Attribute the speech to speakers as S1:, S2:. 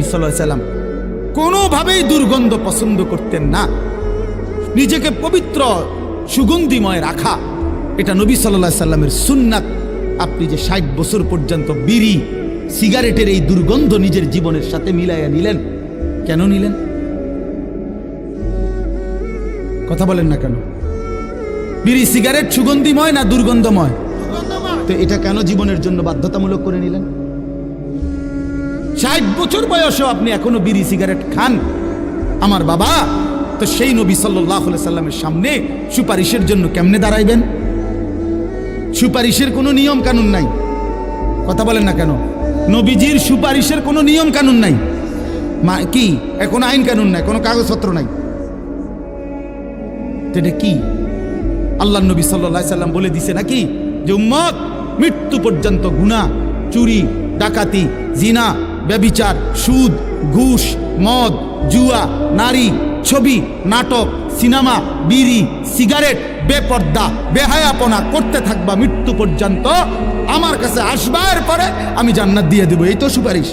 S1: সাল্লাম কোনোভাবেই দুর্গন্ধ পছন্দ করতেন না। নিজেকে পবিত্র, সুগন্ধিময় রাখা, এটা নবী সাল্লাহ সাল্লামের সুন্নাত। আপনি যে ষাট বছর পর্যন্ত বিড়ি, সিগারেটের এই দুর্গন্ধ নিজের জীবনের সাথে মিলাইয়া নিলেন, কেন নিলেন? কথা বলেন না কেন? বিড়ি, সিগারেট সুগন্ধিময় না দুর্গন্ধময়? তো এটা কেন জীবনের জন্য বাধ্যতামূলক করে নিলেন? ষাট বছর বয়সেও আপনি এখনও বিড়ি সিগারেট খান? আমার বাবা, তো সেই নবী সাল্লাহ সাল্লামের সামনে সুপারিশের জন্য কেমনে দাঁড়াইবেন? সুপারিশের কোনো নিয়ম কানুন নাই। কথা বলেন না কেন? নবীজির সুপারিশের কোনো নিয়ম কানুন নাই। মা, কি? এখন আইন কানুন নাই, কোনো কাগজপত্র নাই। এটা কি? আল্লাহ নবী সাল্লাহ সাল্লাম বলে দিছে নাকি যে, উম্মত, মৃত্যু পর্যন্ত গুণা চুরি, ডাকাতি, জিনা ব্যবিচার, সুদ, ঘুষ, মদ, জুয়া, নারী, ছবি, নাটক, সিনেমা, বিড়ি, সিগারেট, বেপর্দা, বেহায়াপনা, করতে থাকবা মৃত্যু পর্যন্ত আমার কাছে আসবার পরে আমি জান্নাত দিয়ে দেবো। এই তো সুপারিশ।